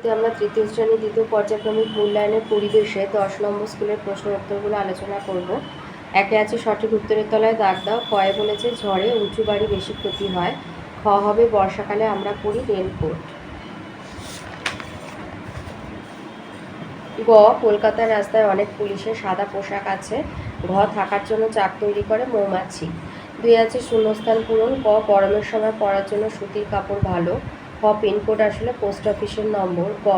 ভিত্তিতে আমরা তৃতীয় শ্রেণি, দ্বিতীয় পর্যায়ক্রমিক মূল্যায়নের পরিবেশে দশ নম্বর স্কুলের প্রশ্ন উত্তরগুলো আলোচনা করব। একে আছে সঠিক উত্তরের তলায় দাগ দাও, কয়ে বলেছে ঝড়ে উঁচু বাড়ি বেশি ক্ষতি হয়, খ হবে বর্ষাকালে আমরা পড়ি রেনকোট গ, কলকাতার রাস্তায় অনেক পুলিশের সাদা পোশাক আছে, ঘ, থাকার জন্য চাক তৈরি করে মৌমাছি। দুই আছে শূন্যস্থান পূরণ, ক, গরমের সময় পরার জন্য সুতির কাপড় ভালো খ পিনকোড আসলে পোস্ট অফিসের নম্বর, গ,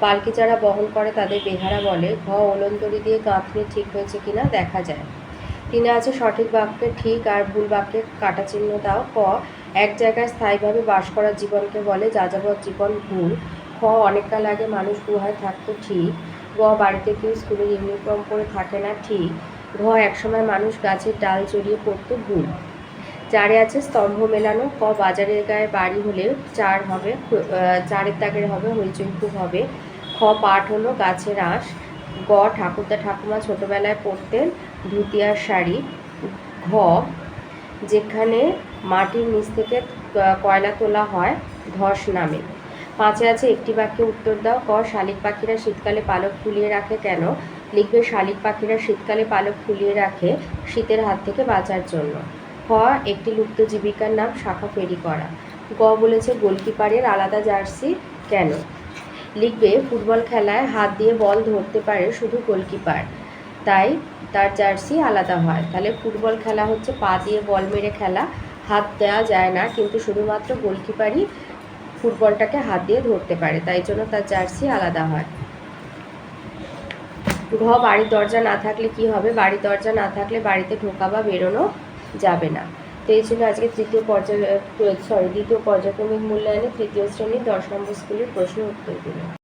পালকি যারা বহন করে তাদের বেহারা বলে, ঘ, ওলন্দরি দিয়ে গাঁথনি ঠিক হয়েছে কিনা দেখা যায়। তিনে আছে সঠিক বাক্যে ঠিক আর ভুল বাক্যে কাটা চিহ্ন দাও। ক, এক জায়গায় স্থায়ীভাবে বাস করার জীবনকে বলে যাযাবর জীবন ভুল। খ অনেককাল আগে মানুষ গুহায় থাকতো ঠিক। গ, বাড়িতে কেউ স্কুলের ইউনিফর্ম পরে থাকে না ঠিক। ঘ, একসময় মানুষ গাছের ডাল জড়িয়ে পড়তো ভুল। চারে আছে স্তম্ভ মেলানো, ক বাজারের গায়ে বাড়ি হলে চার হবে চারের দাগের হবে হইচই খুব হবে, খ পাঠ হলো গাছের আঁশ, গ ঠাকুরদা ঠাকুমা ছোটবেলায় পরতেন ধুতি আর শাড়ি, ঘ যেখানে মাটির নিচ থেকে কয়লা তোলা হয় ধস নামে। পাঁচে আছে একটি বাক্যে উত্তর দাও, ক শালিক পাখিরা শীতকালে পালক ফুলিয়ে রাখে কেন? লিখবে শালিক পাখিরা শীতকালে পালক ফুলিয়ে রাখে শীতের হাত থেকে বাঁচার জন্য। খ একটি লুপ্ত জীবিকার নাম শাখা ফেরি করা। গ বলেছে গোলকিপারের আলাদা জার্সি কেন? লিখবে, ফুটবল খেলায় হাত দিয়ে বল ধরতে পারে শুধু গোলকিপার, তাই তার জার্সি আলাদা হয়। তাহলে ফুটবল খেলা হচ্ছে পা দিয়ে বল মেরে খেলা, হাত দেওয়া যায় না, কিন্তু শুধুমাত্র গোলকিপারই ফুটবলটাকে হাত দিয়ে ধরতে পারে, তাই জন্য তার জার্সি আলাদা হয়। ঘ, বাড়ির দরজা না থাকলে কি হবে? বাড়ির দরজা না থাকলে বাড়িতে ঢোকা বা বেরোনো যাবে না। তো এই ছিল আজকে তৃতীয় পর্যায় সরি দ্বিতীয় পর্যায়ক্রমিক মূল্যায়নে তৃতীয় শ্রেণির দশ নম্বর স্কুলের প্রশ্ন উত্তরগুলো